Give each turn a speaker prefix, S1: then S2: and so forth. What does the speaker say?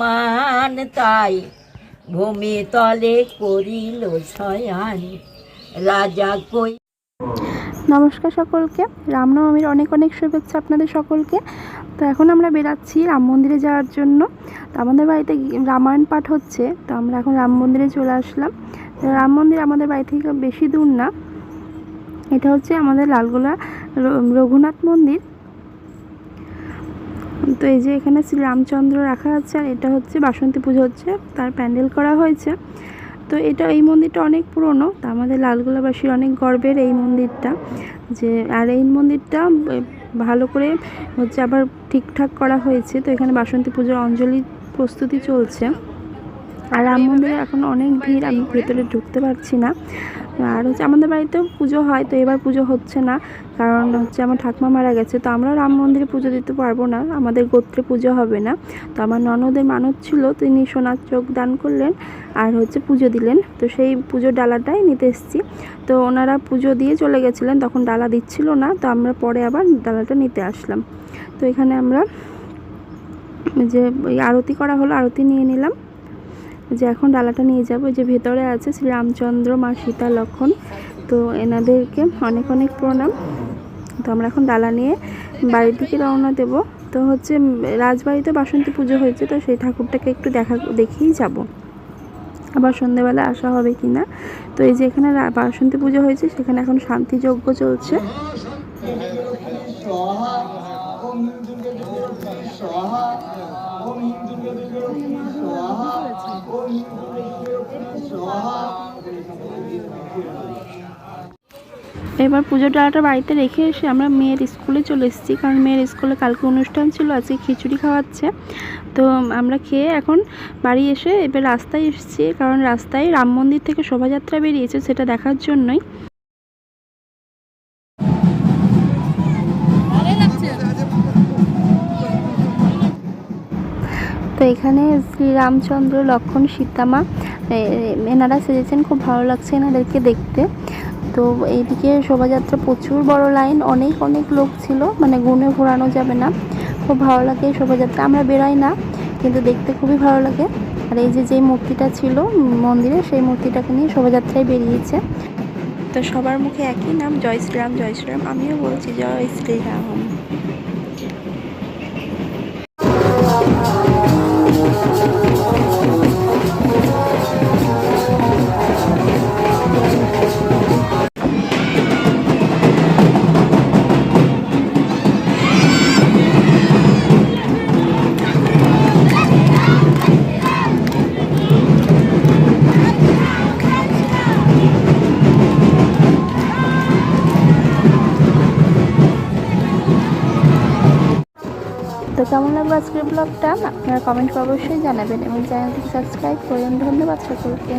S1: মান তাই ভূমি তলে করিল শয়ান, রাজা কই
S2: নমস্কার সকলকে রামনবমীর অনেক অনেক শুভেচ্ছা আপনাদের সকলকে। তো এখন আমরা বেরাচ্ছি রাম মন্দিরে যাওয়ার জন্য। তো আমাদের বাড়িতে রামায়ণ পাঠ হচ্ছে, তো আমরা এখন রাম মন্দিরে চলে আসলাম। রাম মন্দির আমাদের বাড়ি থেকে বেশি দূর না। এটা হচ্ছে আমাদের লালগোলা রঘুনাথ মন্দির। তো এই যে এখানে শ্রী রামচন্দ্র রাখা আছে আর এটা হচ্ছে বাসন্তী পুজো হচ্ছে, তার প্যান্ডেল করা হয়েছে। তো এটা এই মন্দিরটা অনেক পুরনো, তা আমাদের লালগোলাবাসীর অনেক গর্বের এই মন্দিরটা, যে আর এই মন্দিরটা ভালো করে হচ্ছে আবার ঠিকঠাক করা হয়েছে। তো এখানে বাসন্তী পুজোর অঞ্জলি প্রস্তুতি চলছে। আর রাম মন্দিরে এখন অনেক ভিড়, আমি ভেতরে ঢুকতে পারছি না। আর হচ্ছে আমাদের বাড়িতেও পুজো হয়, তো এবার পুজো হচ্ছে না, কারণ হচ্ছে আমার ঠাকুমা মারা গেছে, তো আমরা রাম মন্দিরে পুজো দিতে পারব না, আমাদের গোত্রে পুজো হবে না। তো আমার ননদের মানত ছিল, তিনি সোনার চোখ দান করলেন আর হচ্ছে পুজো দিলেন, তো সেই পুজোর ডালাটাই নিতে এসেছি। তো ওনারা পুজো দিয়ে চলে গেছিলেন, তখন ডালা দিচ্ছিল না, তো আমরা পরে আবার ডালাটা নিতে আসলাম। তো এখানে আমরা যে আরতি করা হলো, আরতি নিয়ে নিলাম। যে এখন ডালাটা নিয়ে যাব যে ভেতরে আছে শ্রী রামচন্দ্র মা সীতা লক্ষণ তো এনাদেরকে অনেক অনেক প্রণাম তো আমরা এখন ডালা নিয়ে বাড়ির দিকে রওনা দেব তো হচ্ছে রাজবাড়িতে বাসন্তী পুজো হয়েছে তো সেই ঠাকুরটাকে একটু দেখা দেখেই যাব আবার সন্ধেবেলা আসা হবে কি না তো এই যে এখানে বাসন্তী পুজো হয়েছে সেখানে এখন শান্তিযজ্ঞ চলছে
S3: স্বাহা
S2: এবার পুজো ডালাটা বাড়িতে রেখে এসে আমরা মেয়ের স্কুলে চলে এসেছি, কারণ মেয়ের স্কুলে কালকে অনুষ্ঠান ছিল, আজকে খিচুড়ি খাওয়াচ্ছে। তো আমরা খেয়ে এখন বাড়ি এসে এবার রাস্তায় এসেছি, কারণ রাস্তায় রাম মন্দির থেকে শোভাযাত্রা বেরিয়েছে সেটা দেখার জন্যই। তো এখানে শ্রী রামচন্দ্র লক্ষণ, সীতামা এনারা সেজেছেন, খুব ভালো লাগছে এনাদেরকে দেখতে। তো এইদিকে শোভাযাত্রা প্রচুর বড় লাইন, অনেক অনেক লোক ছিল মানে গুণে ঘোরানো যাবে না। খুব ভালো লাগে শোভাযাত্রা, আমরা বেরোই না, কিন্তু দেখতে খুবই ভালো লাগে। আর এই যে যেই মূর্তিটা ছিল মন্দিরে, সেই মূর্তিটাকে নিয়ে শোভাযাত্রায় বেরিয়েছে। তো সবার মুখে একই নাম, জয় শ্রীরাম জয় শ্রীরাম, আমিও বলছি জয় শ্রীরাম। তো কেমন লাগল আজকের ব্লগটা? আপনারা কমেন্ট অবশ্যই জানাবেন এবং চ্যানেলটি সাবস্ক্রাইব করুন। ধন্যবাদ সকলকে।